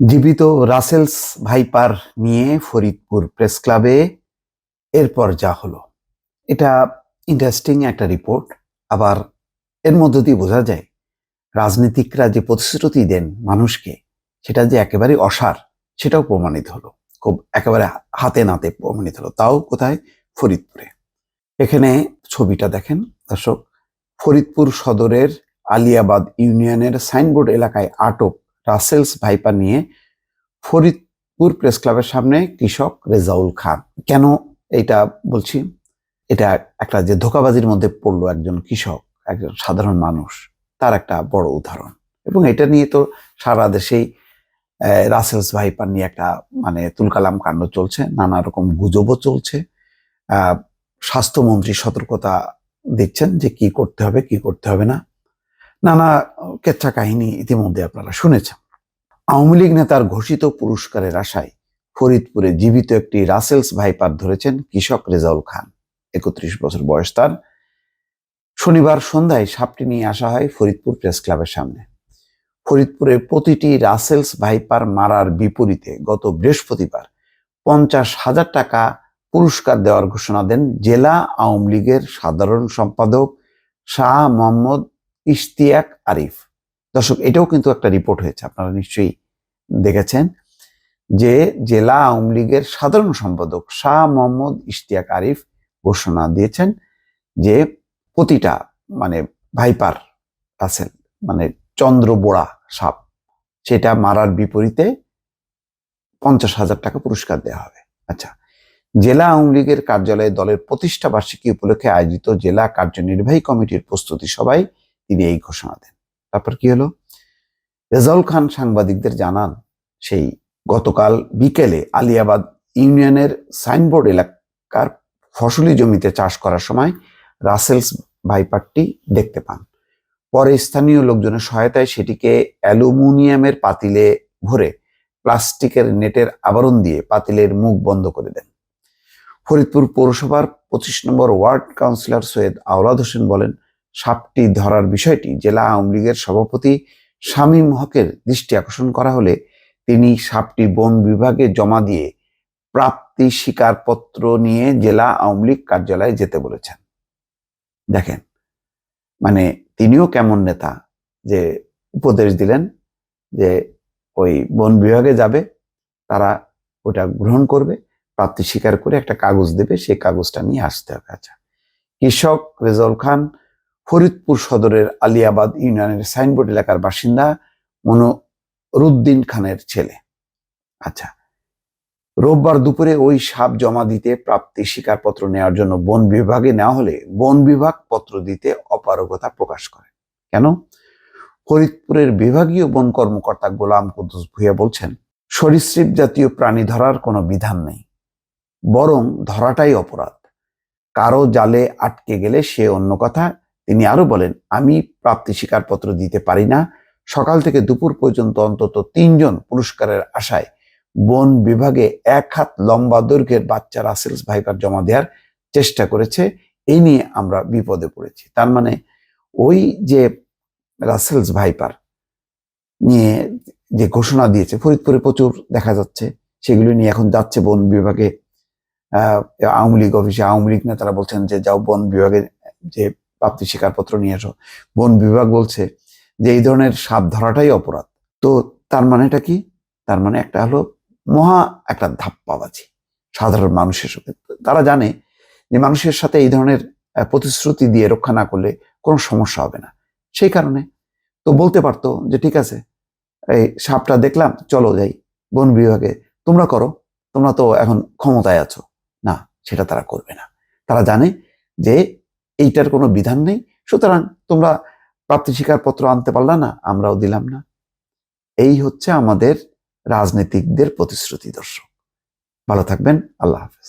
জীবিত Russell's viper নিয়ে Faridpur press ক্লাবে এরপর যা হলো। এটা ইন্টারেস্টিং একটা রিপোর্ট আবার এর মধ্য দিয়ে বোঝা যায়, রাজনীতিকরা যে প্রতিশ্রুতি দেন মানুষকে, সেটা যে একেবারে অসার, সেটাও প্রমাণিত হলো। খুব একেবারে হাতে নাতে প্রমাণিত হলো। তাও কোথায়? ফরিদপুরে। এখানে ছবিটা দেখেন, দর্শক। ফরিদপুর সদরের আলিয়াবাদ ইউনিয়নের সাইনবোর্ড এলাকায় আটক রাসেলস ভাইপার নিয়ে ফরিদপুর প্রেস ক্লাবের সামনে কৃষক রেজাউল খান। কেন এটা বলছি? এটা একটা যে ধোকাবাজির মধ্যে পড়ল একজন কৃষক, একজন সাধারণ মানুষ, তার একটা বড় উদাহরণ। এবং এটা নিয়ে তো সারা দেশেই রাসেলস ভাইপার নিয়ে একটা মানে তুলকালাম কাণ্ড চলছে, নানা রকম গুজবও চলছে। স্বাস্থ্যমন্ত্রী সতর্কতা দিচ্ছেন যে কি করতে হবে, কি করতে হবে না। নানা কেচ্ছা কাহিনী ইতিমধ্যে আপনারা শুনেছেন। আওয়ামী লীগ নেতার ঘোষিত পুরস্কারের আশায় ফরিদপুরে জীবিত একটি রাসেলস ভাইপার ধরেছেন কৃষক রেজাউল খান। একত্রিশ বছর বয়স তার। শনিবার সন্ধ্যায় সাপটি নিয়ে আসা হয় ফরিদপুর প্রেস ক্লাবের সামনে। ফরিদপুরে প্রতিটি রাসেলস ভাইপার মারার বিপরীতে গত বৃহস্পতিবার পঞ্চাশ হাজার টাকা পুরস্কার দেওয়ার ঘোষণা দেন জেলা আওয়ামী লীগের সাধারণ সম্পাদক শাহ মোহাম্মদ ইশতিয়াক আরিফ। দর্শক, এটাও কিন্তু একটা রিপোর্ট হয়েছে, আপনারা নিশ্চয়ই দেখেছেন যে জেলা আওয়ামী লীগের সাধারণ সম্পাদক শাহ মোহাম্মদ ইশতিয়াক আরিফ ঘোষণা দিয়েছেন যে প্রতিটা মানে ভাইপার রাসেল মানে চন্দ্র বোড়া সাপ, সেটা মারার বিপরীতে পঞ্চাশ হাজার টাকা পুরস্কার দেওয়া হবে। আচ্ছা জেলা আওয়ামী লীগের কার্যালয়ে দলের প্রতিষ্ঠা বার্ষিকী উপলক্ষে আয়োজিত জেলা কার্যনির্বাহী কমিটির প্রস্তুতি সভায় তিনি এই ঘোষণা দেন। তারপর কি হলো? রেজাউল খান সাংবাদিকদের জানান, সেই গতকাল বিকেলে আলিয়াবাদ ইউনিয়নের সাইনবোর্ড এলাকার ফসলি জমিতে চাষ করার সময় রাসেলস ভাইপারটি দেখতে পান। পরে স্থানীয় লোকজনের সহায়তায় সেটিকে অ্যালুমিনিয়ামের পাতিলে ভরে প্লাস্টিকের নেটের আবরণ দিয়ে পাতিলের মুখ বন্ধ করে দেন। ফরিদপুর পৌরসভার পঁচিশ নম্বর ওয়ার্ড কাউন্সিলর সৈয়দ আওলাদ হোসেন বলেন সাপটি ধরার বিষয়টি জেলা আওয়ামী লীগের সভাপতি শামীম হকের দৃষ্টি আকর্ষণ করা হলে তিনি সাপটি বন বিভাগে জমা দিয়ে প্রাপ্তি স্বীকারপত্র নিয়ে জেলা আওয়ামী লীগ কার্যালয়ে যেতে বলেছেন। দেখেন মানে তিনিও কেমন নেতা যে উপদেশ দিলেন যে ওই বন বিভাগে যাবে, তারা ওটা গ্রহণ করবে, প্রাপ্তি স্বীকার করে একটা কাগজ দেবে, সেই কাগজটা নিয়ে আসতে হবে। আচ্ছা কৃষক রেজল খান ফরিদপুর সদরের আলিয়াবাদ ইউনিয়নের সাইনবোর্ড এলাকার বাসিন্দা মনোরুদ্দিন খানের ছেলে। আচ্ছা রোববার দুপুরে ওই সাপ জমা দিতে প্রাপ্তি স্বীকারপত্র নেওয়ার জন্য বন বিভাগে নেওয়া হলে বন বিভাগ পত্র দিতে অপারগতা প্রকাশ করে। কেন? ফরিদপুরের বিভাগীয় বন কর্মকর্তা গোলাম কুদ্দুস ভুইয়া বলছেন, সরীসৃপ জাতীয় প্রাণী ধরার কোনো বিধান নেই। বরং ধরাটাই অপরাধ। কারও জালে আটকে গেলে সে অন্য কথা তিনি আরও বলেন, আমি প্রাপ্তি স্বীকারপত্র দিতে পারি না। সকাল থেকে দুপুর পর্যন্ত অন্তত তিনজন পুরস্কারের আশায় বন বিভাগে এক হাত লম্বা দৈর্ঘ্যের বাচ্চা রাসেলস ভাইপার জমা দেওয়ার চেষ্টা করেছে। এই নিয়ে আমরা বিপদে পড়েছি। তার মানে ওই যে রাসেলস ভাইপার নিয়ে যে ঘোষণা দিয়েছে, ফরিদপুরে প্রচুর দেখা যাচ্ছে, সেগুলো নিয়ে এখন যাচ্ছে বন বিভাগে। আওয়ামী লীগ অফিসে আওয়ামী লীগ নেতারা বলছেন যে, যাও বন বিভাগে যে প্রাপ্তি স্বীকারপত্র নিয়ে আসো বন বিভাগ বলছে যে এই ধরনের সাপ ধরাটাই অপরাধ। তো তার মানেটা কি? তার মানে একটা হলো মহা একটা ধাপ্পাবাজি সাধারণ মানুষের সাথে। তারা জানে যে মানুষের সাথে এই ধরনের প্রতিশ্রুতি দিয়ে রক্ষা না করলে কোনো সমস্যা হবে না। সেই কারণে তো বলতে পারতো যে ঠিক আছে, এই সাপটা দেখলাম, চলো যাই। বন বিভাগে তোমরা করো, তোমরা তো এখন ক্ষমতায় আছো। না, সেটা তারা করবে না। তারা জানে যে এইটার কোনো বিধান নেই। সুতরাং তোমরা প্রাপ্তি স্বীকারপত্র আনতে পারলা না, আমরাও দিলাম না। এই হচ্ছে আমাদের রাজনীতিকদের প্রতিশ্রুতি দর্শক। ভালো থাকবেন, আল্লাহ হাফেজ।